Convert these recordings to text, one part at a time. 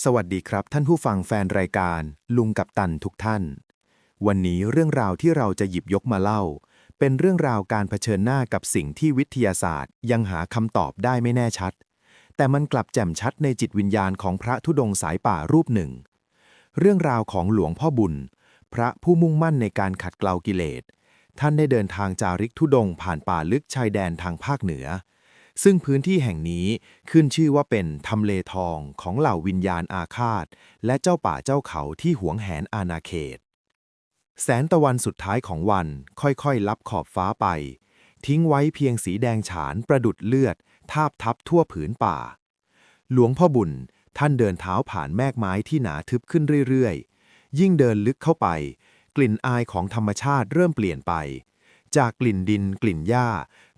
สวัสดีครับท่านผู้ฟังแฟนรายการ ลุงกับตันทุกท่าน วันนี้เรื่องราวที่เราจะหยิบยกมาเล่า เป็นเรื่องราวการเผชิญหน้ากับสิ่งที่วิทยาศาสตร์ ยังหาคำตอบได้ไม่แน่ชัด แต่มันกลับแจ่มชัดในจิตวิญญาณของพระธุดงสายป่ารูปหนึ่ง เรื่องราวของหลวงพ่อบุญ พระผู้มุ่งมั่นในการขัดเกลากิเลสท่านได้เดินทางจาริกธุดงผ่านป่าลึกชายแดนทางภาคเหนือ ซึ่งพื้นที่แห่งนี้ขึ้นชื่อว่าเป็นทำเลทองของเหล่าวิญญาณอาฆาต และเจ้าป่าเจ้าเขาที่หวงแหนอาณาเขต แสนตะวันสุดท้ายของวันค่อยๆ ลับขอบฟ้าไป ทิ้งไว้เพียงสีแดงฉานประดุดเลือด ทาบทับทั่วผืนป่า หลวงพ่อบุญท่านเดินเท้าผ่านแมกไม้ที่หนาทึบขึ้นเรื่อยๆ ยิ่งเดินลึกเข้าไป กลิ่นอายของธรรมชาติเริ่มเปลี่ยนไป จากกลิ่นดินกลิ่นหญ้า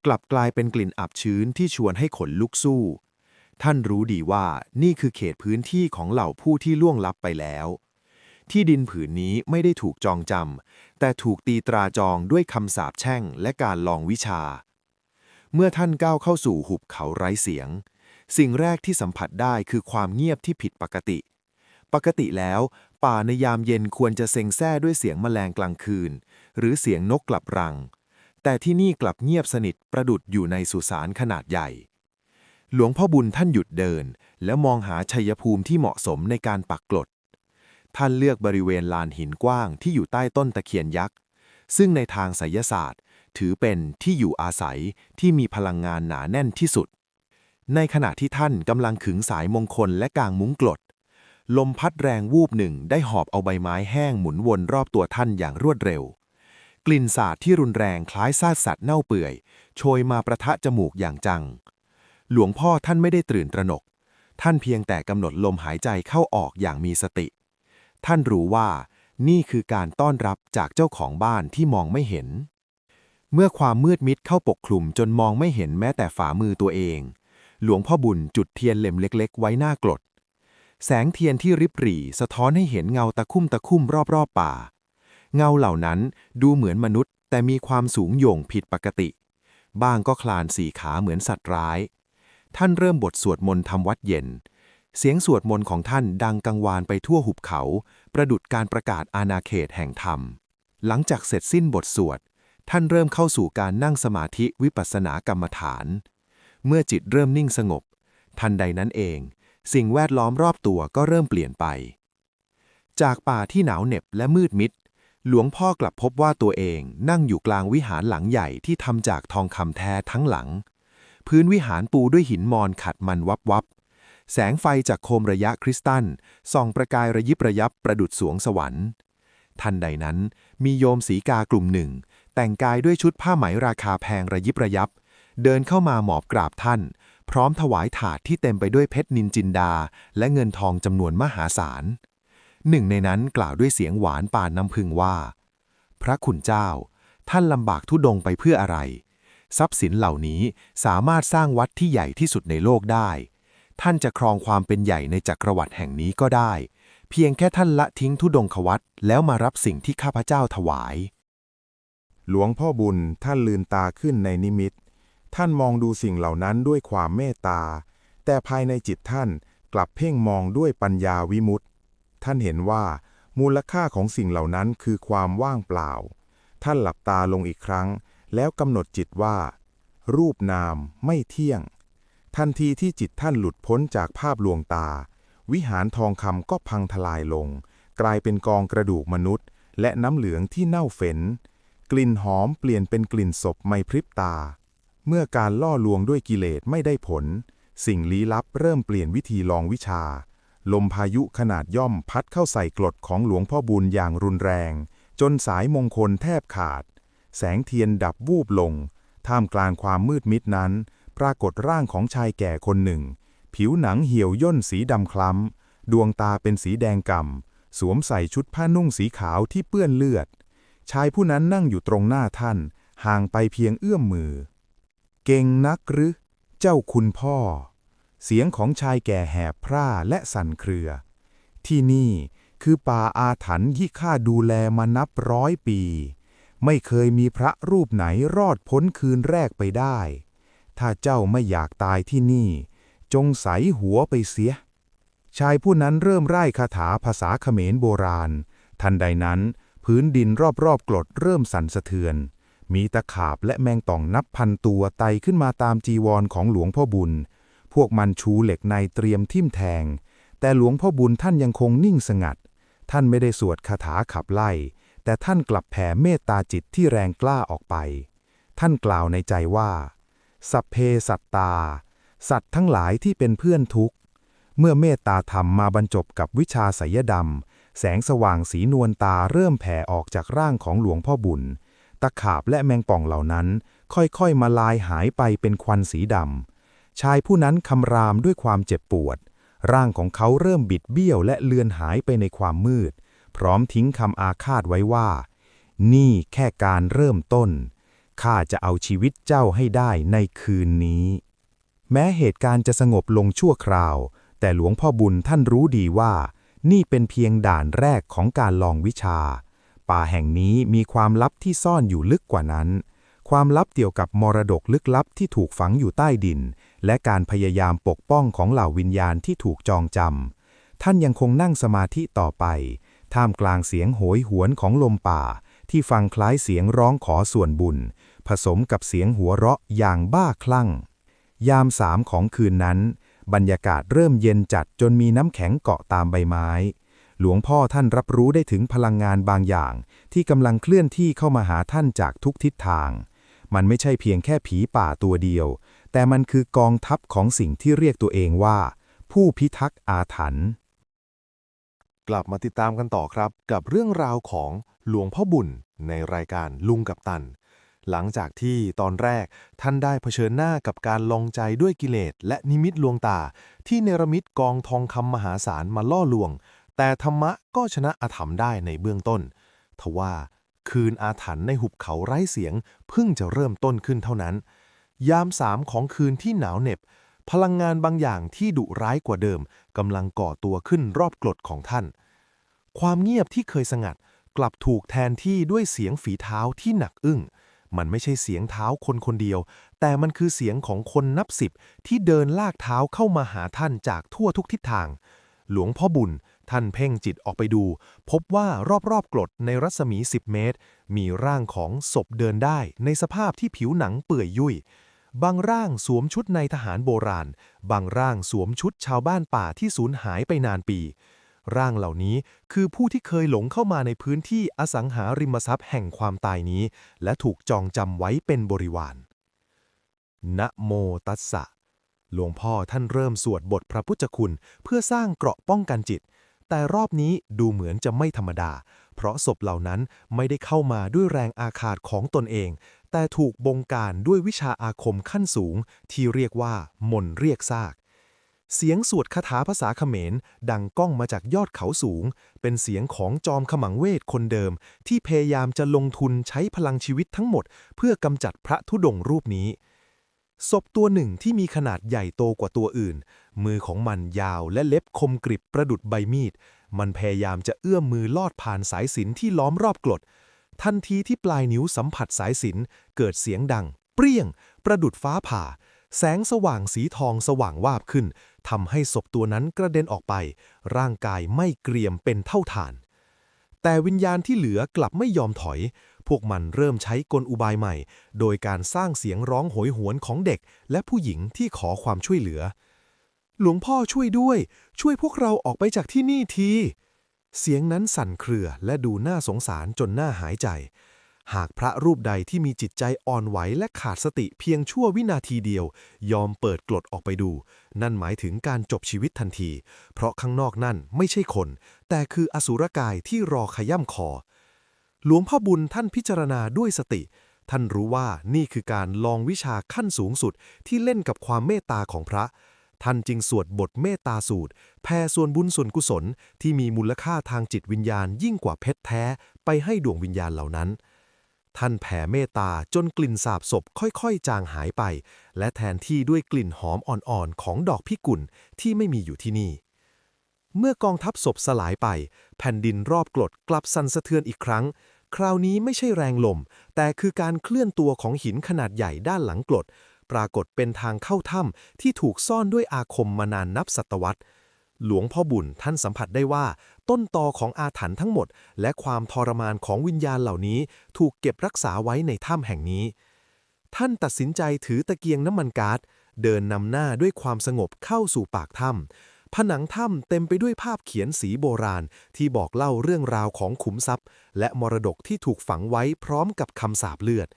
กลับกลายเป็นกลิ่นอับชื้นที่ชวนให้ขนลุกสู้ ท่านรู้ดีว่านี่คือเขตพื้นที่ของเหล่าผู้ที่ล่วงลับไปแล้ว ที่ดินผืนนี้ไม่ได้ถูกจองจำแต่ถูกตีตราจองด้วยคำสาปแช่งและการลองวิชา เมื่อท่านก้าวเข้าสู่หุบเขาไร้เสียง สิ่งแรกที่สัมผัสได้คือความเงียบที่ผิดปกติ ปกติแล้ว ป่าในยามเย็นควรจะเซ็งแซ่ด้วยเสียงแมลงกลางคืน หรือเสียงนกกลับรัง แต่ที่นี่กลับเงียบสนิทประดุดอยู่ในสุสานขนาดใหญ่ หลวงพ่อบุญท่านหยุดเดิน แล้วมองหาชัยภูมิที่เหมาะสมในการปักกลด ท่านเลือกบริเวณลานหินกว้างที่อยู่ใต้ต้นตะเคียนยักษ์ ซึ่งในทางไสยศาสตร์ ถือเป็นที่อยู่อาศัยที่มีพลังงานหนาแน่นที่สุด ในขณะที่ท่านกำลังขึงสายมงคลและกางมุ้งกลด ลมพัดแรงวูบหนึ่งได้หอบเอาใบไม้แห้งหมุนวนรอบตัวท่านอย่างรวดเร็ว กลิ่นสาดที่รุนแรงคล้ายซากสัตว์เน่าเปื่อย โชยมาประทะจมูกอย่างจัง หลวงพ่อท่านไม่ได้ตื่นตระหนก ท่านเพียงแต่กำหนดลมหายใจเข้าออกอย่างมีสติ ท่านรู้ว่า นี่คือการต้อนรับจากเจ้าของบ้านที่มองไม่เห็น เมื่อความมืดมิดเข้าปกคลุมจนมองไม่เห็นแม้แต่ฝ่ามือตัวเอง หลวงพ่อบุญจุดเทียนเล่มเล็ก ๆ ไว้หน้ากรดแสงเทียนที่ริบหรี่สะท้อนให้เห็นเงาตะคุ่มตะคุ่มรอบๆป่า เงาเหล่านั้นดูเหมือนมนุษย์ แต่มีความสูงโย่งผิดปกติ บ้างก็คลานสี่ขาเหมือนสัตว์ร้าย ท่านเริ่มบทสวดมนต์ทำวัดเย็น เสียงสวดมนต์ของท่านดังกังวานไปทั่วหุบเขา ประดุดการประกาศอาณาเขตแห่งธรรม หลังจากเสร็จสิ้นบทสวด ท่านเริ่มเข้าสู่การนั่งสมาธิวิปัสสนากรรมฐาน เมื่อจิตเริ่มนิ่งสงบ ทันใดนั้นเอง สิ่งแวดล้อมรอบตัวก็เริ่มเปลี่ยนไปจากป่าที่หนาวเหน็บและมืดมิด หลวงพ่อกลับพบว่าตัวเองนั่งอยู่กลางวิหารหลังใหญ่ที่ทำจากทองคำแท้ทั้งหลัง พื้นวิหารปูด้วยหินมอนขัดมันวับวับแสงไฟจากโคมระยะคริสตัลส่องประกายระยิบระยับประดุดสวงสวรรค์ทันใดนั้น มีโยมสีกากลุ่มหนึ่ง แต่งกายด้วยชุดผ้าไหมราคาแพงระยิบระยับ เดินเข้ามาหมอบกราบท่าน พร้อมถวายถาดที่เต็มไปด้วยเพชรนินจินดา และเงินทองจำนวนมหาศาล หนึ่งในนั้นกล่าวด้วยเสียงหวานปานน้ำพึงว่า พระคุณเจ้า ท่านลำบากทุดงไปเพื่ออะไร ทรัพย์สินเหล่านี้สามารถสร้างวัดที่ใหญ่ที่สุดในโลกได้ ท่านจะครองความเป็นใหญ่ในจักรวรรดิแห่งนี้ก็ได้ เพียงแค่ท่านละทิ้งทุดงควัตแล้วมารับสิ่งที่ข้าพเจ้าถวาย หลวงพ่อบุญท่านลืมตาขึ้นในนิมิต ท่านมองดูสิ่งเหล่านั้นด้วยความเมตตา แต่ภายในจิตท่านกลับเพ่งมองด้วยปัญญาวิมุตติ ท่านเห็นว่า มูลค่าของสิ่งเหล่านั้นคือความว่างเปล่า ท่านหลับตาลงอีกครั้ง แล้วกำหนดจิตว่า รูปนามไม่เที่ยง ทันทีที่จิตท่านหลุดพ้นจากภาพลวงตา วิหารทองคำก็พังทลายลง กลายเป็นกองกระดูกมนุษย์ และน้ำเหลืองที่เน่าเฝ็นกลิ่นหอมเปลี่ยนเป็นกลิ่นศพไม่พริบตา เมื่อการล่อลวงด้วยกิเลสไม่ได้ผล สิ่งลี้ลับเริ่มเปลี่ยนวิธีลองวิชา ลมพายุขนาดย่อมพัดเข้าใส่กรดของหลวงพ่อบุญอย่างรุนแรง จนสายมงคลแทบขาด แสงเทียนดับวูบลง ท่ามกลางความมืดมิดนั้น ปรากฏร่างของชายแก่คนหนึ่ง ผิวหนังเหี่ยวย่นสีดำคล้ำ ดวงตาเป็นสีแดงก่ำ สวมใส่ชุดผ้านุ่งสีขาวที่เปื้อนเลือด ชายผู้นั้นนั่งอยู่ตรงหน้าท่าน ห่างไปเพียงเอื้อมมือ เก่งนักหรือ เจ้าคุณพ่อ เสียงของชายแก่แหบพร่าและสั่นเครือ ที่นี่คือป่าอาถรรพ์ที่ข้าดูแลมานับร้อยปี ไม่เคยมีพระรูปไหนรอดพ้นคืนแรกไปได้ ถ้าเจ้าไม่อยากตายที่นี่ จงใสหัวไปเสีย ชายผู้นั้นเริ่มไล่คาถาภาษาเขมรโบราณ ทันใดนั้น พื้นดินรอบๆกรดเริ่มสั่นสะเทือน มีตะขาบและแมงป่องนับพันตัวไต่ขึ้นมาตามจีวรของหลวงพ่อบุญ พวกมันชูเหล็กในเตรียมทิ่มแทง แต่หลวงพ่อบุญท่านยังคงนิ่งสงัด ท่านไม่ได้สวดคาถาขับไล่ แต่ท่านกลับแผ่เมตตาจิตที่แรงกล้าออกไป ท่านกล่าวในใจว่า สัพเพสัตตา สัตว์ทั้งหลายที่เป็นเพื่อนทุกข์ เมื่อเมตตาธรรมมาบรรจบกับวิชาไสยดำแสงสว่างสีนวลตาเริ่มแผ่ออกจากร่างของหลวงพ่อบุญ ตะขาบและแมงป่องเหล่านั้น ค่อยๆมาลายหายไปเป็นควันสีดำ ชายผู้นั้นคำรามด้วยความเจ็บปวด ร่างของเขาเริ่มบิดเบี้ยวและเลือนหายไปในความมืด พร้อมทิ้งคำอาฆาตไว้ว่า นี่แค่การเริ่มต้น ข้าจะเอาชีวิตเจ้าให้ได้ในคืนนี้ แม้เหตุการณ์จะสงบลงชั่วคราว แต่หลวงพ่อบุญท่านรู้ดีว่า นี่เป็นเพียงด่านแรกของการลองวิชา ป่าแห่งนี้มีความลับที่ซ่อนอยู่ลึกกว่านั้น ความลับเกี่ยวกับมรดกลึกลับที่ถูกฝังอยู่ใต้ดิน และการพยายามปกป้องของเหล่าวิญญาณที่ถูกจองจำ ท่านยังคงนั่งสมาธิต่อไป ท่ามกลางเสียงโหยหวนของลมป่า ที่ฟังคล้ายเสียงร้องขอส่วนบุญ ผสมกับเสียงหัวเราะอย่างบ้าคลั่ง ยามสามของคืนนั้น บรรยากาศเริ่มเย็นจัดจนมีน้ำแข็งเกาะตามใบไม้ หลวงพ่อท่านรับรู้ได้ถึงพลังงานบางอย่าง ที่กำลังเคลื่อนที่เข้ามาหาท่านจากทุกทิศทาง มันไม่ใช่เพียงแค่ผีป่าตัวเดียว แต่มันคือกองทัพของสิ่งที่เรียกตัวเองว่า ผู้พิทักษ์อาถรรพ์กลับมาติดตามกันต่อครับ กับเรื่องราวของหลวงพ่อบุญในรายการลุงกับตัน หลังจากที่ตอนแรกท่านได้เผชิญหน้ากับการลองใจด้วยกิเลสและนิมิตลวงตา ที่เนรมิตกองทองคำมหาศาลมาล่อลวง แต่ธรรมะก็ชนะอาธรรมได้ในเบื้องต้น ทว่าคืนอาถรรพ์ในหุบเขาไร้เสียงเพิ่งจะเริ่มต้นขึ้นเท่านั้น ยามสามของคืนที่หนาวเหน็บ พลังงานบางอย่างที่ดุร้ายกว่าเดิมกำลังก่อตัวขึ้นรอบกรดของท่าน ความเงียบที่เคยสงัดกลับถูกแทนที่ด้วยเสียงฝีเท้าที่หนักอึ้ง มันไม่ใช่เสียงเท้าคนคนเดียว แต่มันคือเสียงของคนนับสิบที่เดินลากเท้าเข้ามาหาท่านจากทั่วทุกทิศทาง หลวงพ่อบุญท่านเพ่งจิตออกไปดู พบว่ารอบๆกรดในรัศมี 10 เมตร มีร่างของศพเดินได้ในสภาพที่ผิวหนังเปื่อยยุ่ย บางร่างสวมชุดในทหารโบราณ บางร่างสวมชุดชาวบ้านป่าที่สูญหายไปนานปี ร่างเหล่านี้คือผู้ที่เคยหลงเข้ามาในพื้นที่อสังหาริมทรัพย์แห่งความตายนี้ และถูกจองจำไว้เป็นบริวาร นะโมตัสสะ หลวงพ่อท่านเริ่มสวดบทพระพุทธคุณ เพื่อสร้างเกราะป้องกันจิต แต่รอบนี้ดูเหมือนจะไม่ธรรมดา เพราะศพเหล่านั้นไม่ได้เข้ามาด้วยแรงอาฆาตของตนเอง แต่ถูกบงการด้วยวิชาอาคมขั้นสูงที่เรียกว่า มนเรียกซาก เสียงสวดคาถาภาษาเขมร ดังก้องมาจากยอดเขาสูง เป็นเสียงของจอมขมังเวทคนเดิม ที่พยายามจะลงทุนใช้พลังชีวิตทั้งหมด เพื่อกำจัดพระธุดงค์รูปนี้ศพตัวหนึ่งที่มีขนาดใหญ่โตกว่าตัวอื่น มือของมันยาวและเล็บคมกริบประดุดใบมีด มันพยายามจะเอื้อมมือลอดผ่านสายสินที่ล้อมรอบกรด ทันทีที่ปลายนิ้วสัมผัสสายสินเกิดเสียงดัง เปรี้ยง ประดุดฟ้าผ่า แสงสว่างสีทองสว่างวาบขึ้นทำให้ศพตัวนั้นกระเด็นออกไป ร่างกายไม่เกรียมเป็นเท่าฐาน แต่วิญญาณที่เหลือกลับไม่ยอมถอย พวกมันเริ่มใช้กลอุบายใหม่ โดยการสร้างเสียงร้องโหยหวนของเด็ก และผู้หญิงที่ขอความช่วยเหลือ หลวงพ่อช่วยด้วย ช่วยพวกเราออกไปจากที่นี่ที เสียงนั้นสั่นเครือและดูน่าสงสารจนน่าหายใจ หากพระรูปใดที่มีจิตใจอ่อนไหวและขาดสติเพียงชั่ววินาทีเดียว ยอมเปิดกลดออกไปดู นั่นหมายถึงการจบชีวิตทันที เพราะข้างนอกนั่นไม่ใช่คน แต่คืออสุรกายที่รอขย่ำคอ หลวงพ่อบุญท่านพิจารณาด้วยสติ ท่านรู้ว่านี่คือการลองวิชาขั้นสูงสุดที่เล่นกับความเมตตาของพระ ท่านจึงสวดบทเมตตาสูตร แผ่ส่วนบุญส่วนกุศลที่มีมูลค่าทางจิตวิญญาณยิ่งกว่าเพชรแท้ไปให้ดวงวิญญาณเหล่านั้น ท่านแผ่เมตตาจนกลิ่นสาบศพค่อยๆ จางหายไป และแทนที่ด้วยกลิ่นหอมอ่อนๆ ของดอกพิกุลที่ไม่มีอยู่ที่นี่ เมื่อกองทัพศพสลายไป แผ่นดินรอบกรดกลับสั่นสะเทือนอีกครั้งคราวนี้ไม่ใช่แรงลม แต่คือการเคลื่อนตัวของหินขนาดใหญ่ด้านหลังกรด ปรากฏเป็นทางเข้าถ้ำที่ถูกซ่อนด้วยอาคมมานานนับศตวรรษ หลวงพ่อบุญท่านสัมผัสได้ว่า ต้นตอของอาถรรพ์ทั้งหมด และความทรมานของวิญญาณเหล่านี้ ถูกเก็บรักษาไว้ในถ้ำแห่งนี้ ท่านตัดสินใจถือตะเกียงน้ำมันก๊าซเดินนำหน้าด้วยความสงบเข้าสู่ปากถ้ำผนังถ้ำเต็มไปด้วยภาพเขียนสีโบราณที่บอกเล่าเรื่องราวของขุมทรัพย์ และมรดกที่ถูกฝังไว้พร้อมกับคำสาปเลือด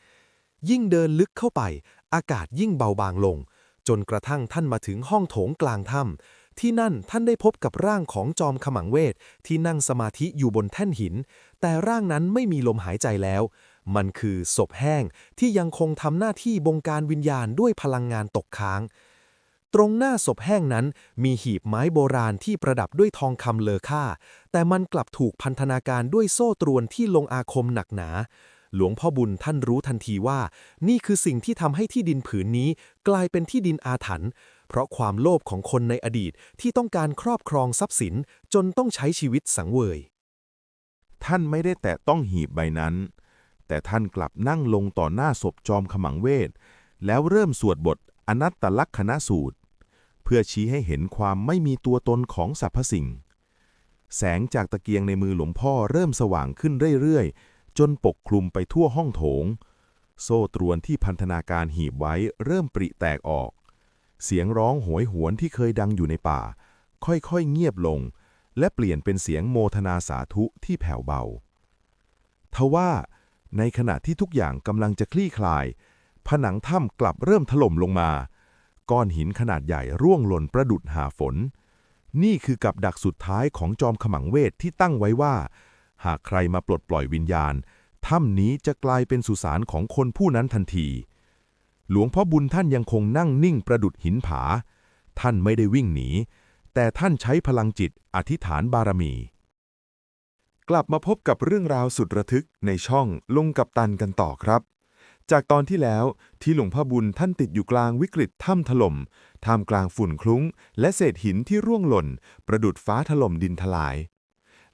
ยิ่งเดินลึกเข้าไป อากาศยิ่งเบาบางลง จนกระทั่งท่านมาถึงห้องโถงกลางถ้ำที่นั่นท่านได้พบกับร่างของจอมขมังเวทที่นั่งสมาธิอยู่บนแท่นหิน แต่ร่างนั้นไม่มีลมหายใจแล้ว มันคือศพแห้งที่ยังคงทำหน้าที่บงการวิญญาณด้วยพลังงานตกค้างตรงหน้าศพแห้งนั้นมีหีบไม้โบราณที่ประดับด้วยทองคำเลอค่า แต่มันกลับถูกพันธนาการด้วยโซ่ตรวนที่ลงอาคมหนักหนา หลวงพ่อบุญท่านรู้ทันทีว่า นี่คือสิ่งที่ทำให้ที่ดินผืนนี้กลายเป็นที่ดินอาถรรพ์เพราะความโลภของคนในอดีตที่ต้องการครอบครองทรัพย์สินจนต้องใช้ชีวิตสังเวย ท่านไม่ได้แตะต้องหีบใบนั้น แต่ท่านกลับนั่งลงต่อหน้าศพจอมขมังเวท แล้วเริ่มสวดบทอนัตตลักษณสูตร เพื่อชี้ให้เห็นความไม่มีตัวตนของสรรพสิ่ง แสงจากตะเกียงในมือหลวงพ่อเริ่มสว่างขึ้นเรื่อยๆ จนปกคลุมไปทั่วห้องโถง โซ่ตรวนที่พันธนาการหีบไว้เริ่มปริแตกออก เสียงร้องโหยหวนที่เคยดังอยู่ในป่า ค่อยๆเงียบลง และเปลี่ยนเป็นเสียงโมทนาสาธุที่แผ่วเบา ทว่าในขณะที่ทุกอย่างกำลังจะคลี่คลาย ผนังถ้ำกลับเริ่มถล่มลงมา ก้อนหินขนาดใหญ่ร่วงหล่นประดุดหาฝน นี่คือกับดักสุดท้ายของจอมขมังเวทที่ตั้งไว้ว่า หากใครมาปลดปล่อยวิญญาณ ถ้ำนี้จะกลายเป็นสุสานของคนผู้นั้นทันที หลวงพ่อบุญท่านยังคงนั่งนิ่งประดุดหินผา ท่านไม่ได้วิ่งหนี แต่ท่านใช้พลังจิตอธิษฐานบารมี กลับมาพบกับเรื่องราวสุดระทึกในช่องลงกับตันกันต่อครับจากตอนที่แล้วที่หลวงพ่อบุญท่านติดอยู่กลางวิกฤตถ้ำถล่มท่ามกลางฝุ่นคลุ้ง และเศษหินที่ร่วงหล่น ประดุดฟ้าถล่มดินทลาย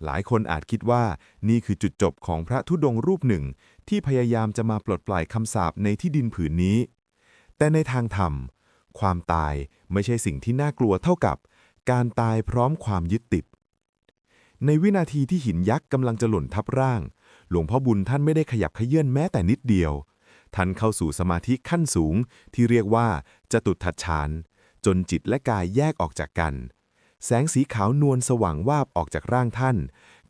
หลายคนอาจคิดว่านี่คือจุดจบของพระธุดงรูปหนึ่ง ที่พยายามจะมาปลดปล่อยคำสาปในที่ดินผืนนี้ แต่ในทางธรรม ความตายไม่ใช่สิ่งที่น่ากลัวเท่ากับ การตายพร้อมความยึดติด ในวินาทีที่หินยักษ์กำลังจะหล่นทับร่าง หลวงพ่อบุญท่านไม่ได้ขยับเขยื่อนแม้แต่นิดเดียว ท่านเข้าสู่สมาธิขั้นสูงที่เรียกว่าจตุทัชฌานจนจิตและกายแยกออกจากกัน แสงสีขาวนวลสว่างวาบออกจากร่างท่าน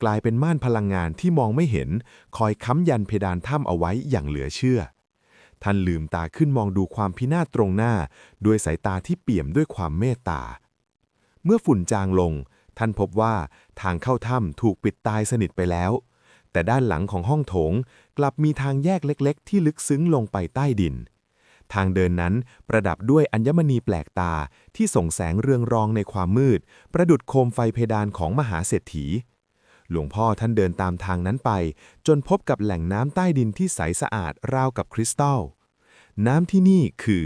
กลายเป็นม่านพลังงานที่มองไม่เห็น คอยค้ำยันเพดานถ้ำเอาไว้อย่างเหลือเชื่อ ท่านลืมตาขึ้นมองดูความพินาศตรงหน้า ด้วยสายตาที่เปี่ยมด้วยความเมตตา เมื่อฝุ่นจางลง ท่านพบว่าทางเข้าถ้ำถูกปิดตายสนิทไปแล้ว แต่ด้านหลังของห้องโถงกลับมีทางแยกเล็ก ๆ ที่ลึกซึ้งลงไปใต้ดิน ทางเดินนั้นประดับด้วยอัญมณีแปลกตาที่ส่งแสงเรืองรองในความมืด ประดุดโคมไฟเพดานของมหาเศรษฐี หลวงพ่อท่านเดินตามทางนั้นไป จนพบกับแหล่งน้ำใต้ดินที่ใสสะอาดราวกับคริสตัล น้ำที่นี่คือ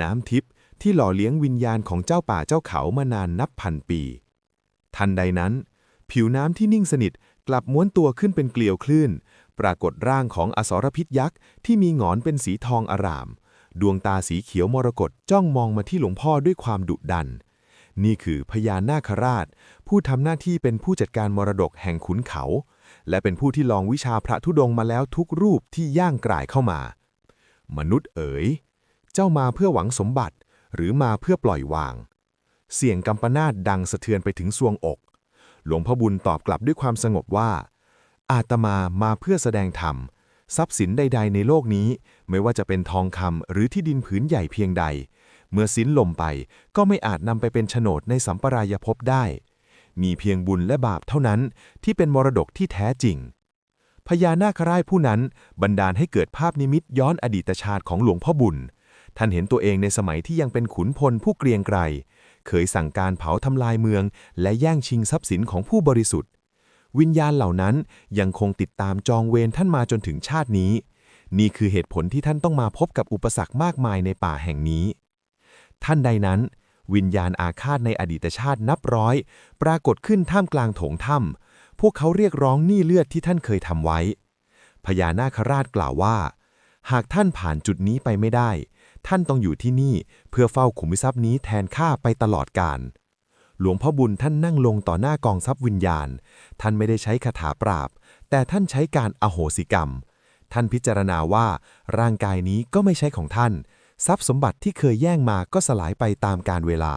น้ำทิพย์ที่หล่อเลี้ยงวิญญาณของเจ้าป่าเจ้าเขามานานนับพันปี ทันใดนั้น ผิวน้ำที่นิ่งสนิทกลับม้วนตัวขึ้นเป็นเกลียวคลื่น ปรากฏร่างของอสรพิษยักษ์ที่มีหงอนเป็นสีทองอาราม ดวงตาสีเขียวมรกตจ้องมองมาที่หลวงพ่อด้วยความดุดัน นี่คือพญานาคราช ผู้ทำหน้าที่เป็นผู้จัดการมรดกแห่งขุนเขา และเป็นผู้ที่ลองวิชาพระธุดงมาแล้วทุกรูปที่ย่างกลายเข้ามา มนุษย์เอ๋ย เจ้ามาเพื่อหวังสมบัติ หรือมาเพื่อปล่อยวาง เสียงกำปนาตดังสะเทือนไปถึงซวงอก หลวงพ่อบุญตอบกลับด้วยความสงบว่า อาตมามาเพื่อแสดงธรรม ทรัพย์สินใด ๆ ในโลกนี้ ไม่ว่าจะเป็นทองคำหรือที่ดินผืนใหญ่เพียงใด เมื่อสิ้นลมไปก็ไม่อาจนำไปเป็นโฉนดในสัมปรายภพได้ มีเพียงบุญและบาปเท่านั้นที่เป็นมรดกที่แท้จริง พญานาคราชผู้นั้นบันดาลให้เกิดภาพนิมิตย้อนอดีตชาติของหลวงพ่อบุญ ท่านเห็นตัวเองในสมัยที่ยังเป็นขุนพลผู้เกรียงไกรเคยสั่งการเผาทำลายเมือง และแย่งชิงทรัพย์สินของผู้บริสุทธิ์ วิญญาณเหล่านั้นยังคงติดตามจองเวรท่านมาจนถึงชาตินี้ นี่คือเหตุผลที่ท่านต้องมาพบกับอุปสรรคมากมายในป่าแห่งนี้ ท่านใดนั้น วิญญาณอาฆาตในอดีตชาตินับร้อย ปรากฏขึ้นท่ามกลางโถงถ้ำพวกเขาเรียกร้องหนี้เลือดที่ท่านเคยทำไว้ พญานาคราชกล่าวว่า หากท่านผ่านจุดนี้ไปไม่ได้ ท่านต้องอยู่ที่นี่เพื่อเฝ้าขุมทรัพย์นี้แทนข้าไปตลอดกาล หลวงพ่อบุญท่านนั่งลงต่อหน้ากองทรัพย์วิญญาณ ท่านไม่ได้ใช้คาถาปราบ แต่ท่านใช้การอโหสิกรรม ท่านพิจารณาว่า ร่างกายนี้ก็ไม่ใช่ของท่าน ทรัพย์สมบัติที่เคยแย่งมาก็สลายไปตามกาลเวลา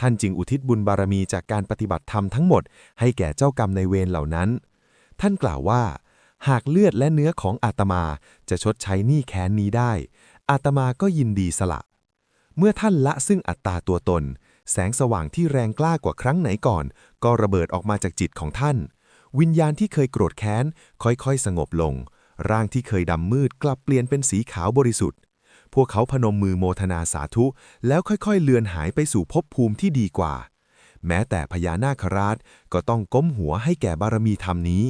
ท่านจึงอุทิศบุญบารมีจากการปฏิบัติธรรมทั้งหมด ให้แก่เจ้ากรรมในเวรเหล่านั้น ท่านกล่าวว่า หากเลือดและเนื้อของอาตมาจะชดใช้หนี้แค้นนี้ได้ อาตมาก็ยินดีสละ เมื่อท่านละซึ่งอัตตาตัวตน แสงสว่างที่แรงกล้ากว่าครั้งไหนก่อน ก็ระเบิดออกมาจากจิตของท่าน วิญญาณที่เคยโกรธแค้น ค่อยๆ สงบลง ร่างที่เคยดำมืดกลับเปลี่ยนเป็นสีขาวบริสุทธิ์ พวกเขาพนมมือโมทนาสาธุ แล้วค่อยๆ เลือนหายไปสู่ภพภูมิที่ดีกว่า แม้แต่พญานาคราชก็ต้องก้มหัวให้แก่บารมีธรรมนี้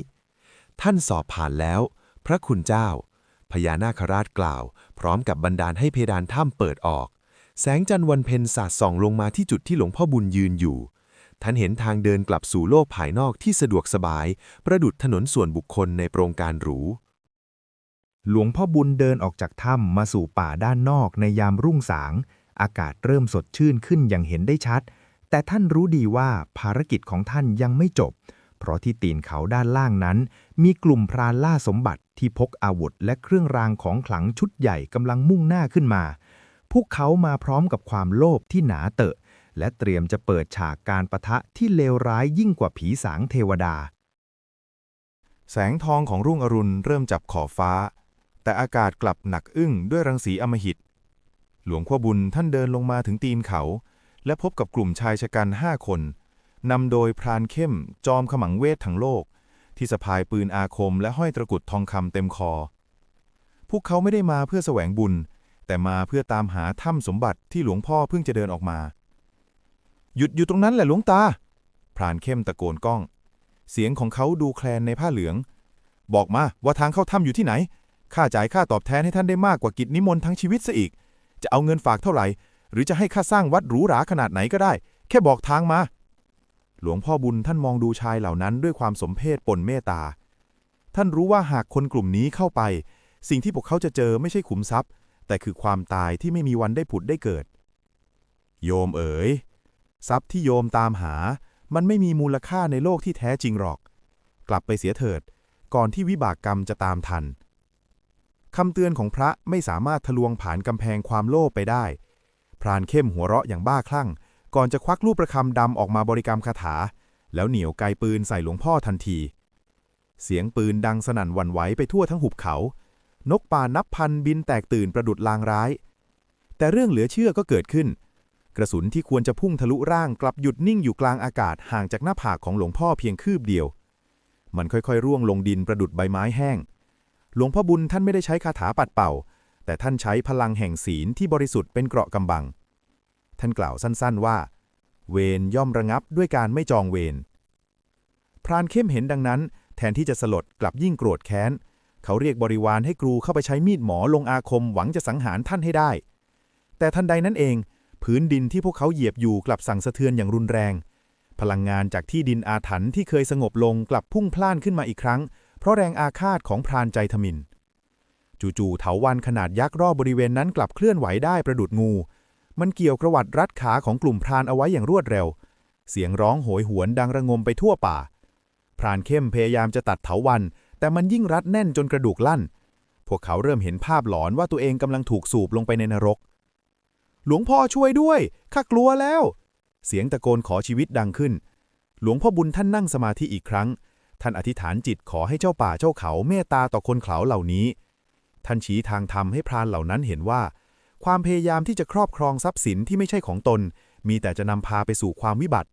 ท่านสอบผ่านแล้ว พระคุณเจ้าพญานาคราชกล่าว พร้อมกับบันดาลให้เพดานถ้ำเปิดออก แสงจันทร์วันเพ็ญสาดส่องลงมาที่จุดที่หลวงพ่อบุญยืนอยู่ ท่านเห็นทางเดินกลับสู่โลกภายนอกที่สะดวกสบาย ประดุดถนนส่วนบุคคลในโปรงการหรู หลวงพ่อบุญเดินออกจากถ้ำมาสู่ป่าด้านนอกในยามรุ่งสาง อากาศเริ่มสดชื่นขึ้นอย่างเห็นได้ชัด แต่ท่านรู้ดีว่าภารกิจของท่านยังไม่จบ เพราะที่ตีนเขาด้านล่างนั้น มีกลุ่มพรานล่าสมบัติที่พกอาวุธและเครื่องรางของขลังชุดใหญ่กำลังมุ่งหน้าขึ้นมา พวกเขามาพร้อมกับความโลภที่หนาเตอะ และเตรียมจะเปิดฉากการประทะที่เลวร้ายยิ่งกว่าผีสางเทวดา แสงทองของรุ่งอรุณเริ่มจับขอบฟ้า แต่อากาศกลับหนักอึ้งด้วยรังสีอมหิต หลวงพ่อบุญท่านเดินลงมาถึงตีนเขา และพบกับกลุ่มชายชะกันห้าคนนำโดยพรานเข้ม จอมขมังเวททั้งโลก ที่สะพายปืนอาคมและห้อยตะกรุดทองคำเต็มคอ พวกเขาไม่ได้มาเพื่อแสวงบุญ แต่มาเพื่อตามหาถ้ำสมบัติที่หลวงพ่อเพิ่งจะเดินออกมา หยุดอยู่ตรงนั้นแหละหลวงตา พรานเข้มตะโกนก้อง เสียงของเขาดูแคลนในผ้าเหลือง บอกมาว่าทางเข้าถ้ำอยู่ที่ไหน ข้าจ่ายค่าตอบแทนให้ท่านได้มากกว่ากิจนิมนต์ทั้งชีวิตซะอีก จะเอาเงินฝากเท่าไหร่ หรือจะให้ข้าสร้างวัดหรูหราขนาดไหนก็ได้ แค่บอกทางมา หลวงพ่อบุญท่านมองดูชายเหล่านั้นด้วยความสมเพชปนเมตตา ท่านรู้ว่าหากคนกลุ่มนี้เข้าไป สิ่งที่พวกเขาจะเจอไม่ใช่ขุมทรัพย์ แต่คือความตายที่ไม่มีวันได้ผุดได้เกิด โยมเอ๋ย ทรัพย์ที่โยมตามหา มันไม่มีมูลค่าในโลกที่แท้จริงหรอก กลับไปเสียเถิด ก่อนที่วิบากกรรมจะตามทันคำเตือนของพระไม่สามารถทะลวงผ่านกำแพงความโลภไปได้ พรานเข้มหัวเราะอย่างบ้าคลั่ง ก่อนจะควักลูกประคำดำออกมาบริกรรมคาถา แล้วเหนียวไกปืนใส่หลวงพ่อทันที เสียงปืนดังสนั่นวันไหวไปทั่วทั้งหุบเขา นกป่านับพันบินแตกตื่นประดุดลางร้าย แต่เรื่องเหลือเชื่อก็เกิดขึ้น กระสุนที่ควรจะพุ่งทะลุร่างกลับหยุดนิ่งอยู่กลางอากาศห่างจากหน้าผากของหลวงพ่อเพียงคืบเดียว มันค่อยๆ ร่วงลงดินประดุดใบไม้แห้ง หลวงพ่อบุญท่านไม่ได้ใช้คาถาปัดเป่า แต่ท่านใช้พลังแห่งศีลที่บริสุทธิ์เป็นเกราะกำบัง ท่านกล่าวสั้นๆว่า เวรย่อมระงับด้วยการไม่จองเวรพรานเข้มเห็นดังนั้น แทนที่จะสลดกลับยิ่งโกรธแค้น เขาเรียกบริวารให้กรูเข้าไปใช้มีดหมอลงอาคมหวังจะสังหารท่านให้ได้ แต่ทันใดนั้นเอง พื้นดินที่พวกเขาเหยียบอยู่กลับสั่งสะเทือนอย่างรุนแรง พลังงานจากที่ดินอาถรรพ์ที่เคยสงบลงกลับพุ่งพล่านขึ้นมาอีกครั้ง เพราะแรงอาฆาตของพรานใจทมินจู่ๆเถาวันขนาดยักษ์รอบบริเวณนั้นกลับเคลื่อนไหวได้ประดุดงู มันเกี่ยวกระวัดรัดขาของกลุ่มพรานเอาไว้อย่างรวดเร็ว เสียงร้องโหยหวนดังระงมไปทั่วป่า พรานเข้มพยายามจะตัดเถาวัน แต่มันยิ่งรัดแน่นจนกระดูกลั่น พวกเขาเริ่มเห็นภาพหลอนว่าตัวเองกำลังถูกสูบลงไปในนรก หลวงพ่อช่วยด้วยข้ากลัวแล้ว เสียงตะโกนขอชีวิตดังขึ้น หลวงพ่อบุญท่านนั่งสมาธิอีกครั้ง ท่านอธิษฐานจิตขอให้เจ้าป่าเจ้าเขาเมตตาต่อคนเขาเหล่านี้ ท่านชี้ทางธรรมให้พรานเหล่านั้นเห็นว่า ความพยายามที่จะครอบครองทรัพย์สินที่ไม่ใช่ของตน มีแต่จะนำพาไปสู่ความวิบัติ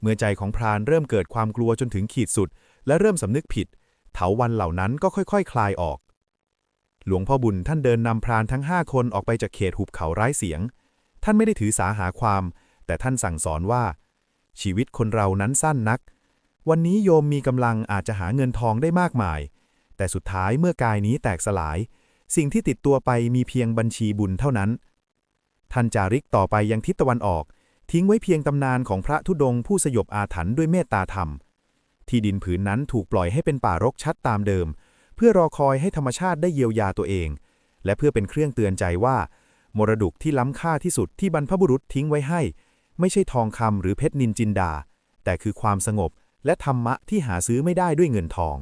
เมื่อใจของพรานเริ่มเกิดความกลัวจนถึงขีดสุด และเริ่มสำนึกผิด เถาวันเหล่านั้นก็ค่อยๆคคลายออก หลวงพ่อบุญท่านเดินนำพรานทั้งห้าคนออกไปจากเขตหุบเขาไร้เสียง ท่านไม่ได้ถือสาหาความ แต่ท่านสั่งสอนว่า ชีวิตคนเรานั้นสั้นนัก วันนี้โยมมีกำลังอาจจะหาเงินทองได้มากมาย แต่สุดท้ายเมื่อกายนี้แตกสลาย สิ่งที่ติดตัวไปมีเพียงบัญชีบุญเท่านั้น ท่านจาริกต่อไปยังทิศตะวันออก ทิ้งไว้เพียงตำนานของพระธุดงค์ผู้สยบอาถรรพ์ด้วยเมตตาธรรม ที่ดินผืนนั้นถูกปล่อยให้เป็นป่ารกชัดตามเดิม เพื่อรอคอยให้ธรรมชาติได้เยียวยาตัวเอง และเพื่อเป็นเครื่องเตือนใจว่า มรดกที่ล้ำค่าที่สุดที่บรรพบุรุษทิ้งไว้ให้ ไม่ใช่ทองคำหรือเพชรนินจินดา แต่คือความสงบและธรรมะที่หาซื้อไม่ได้ด้วยเงินทอง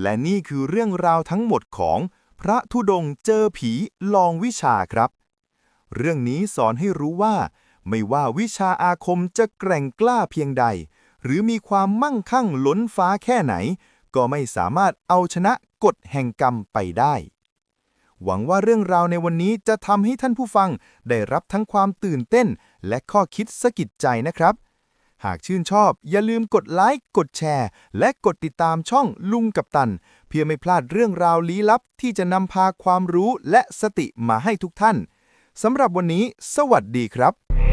และนี่คือเรื่องราวทั้งหมดของพระธุดงค์เจอผีลองวิชาครับ เรื่องนี้สอนให้รู้ว่า ไม่ว่าวิชาอาคมจะแกร่งกล้าเพียงใด หรือมีความมั่งคั่งล้นฟ้าแค่ไหน ก็ไม่สามารถเอาชนะกฎแห่งกรรมไปได้ หวังว่าเรื่องราวในวันนี้จะทำให้ท่านผู้ฟังได้รับทั้งความตื่นเต้น และข้อคิดสะกิดใจนะครับ หากชื่นชอบอย่าลืมกดไลค์กดแชร์ และกดติดตามช่องลุงกับตัน เพื่อไม่พลาดเรื่องราวลี้ลับที่จะนำพาความรู้และสติมาให้ทุกท่านสำหรับวันนี้ สวัสดีครับ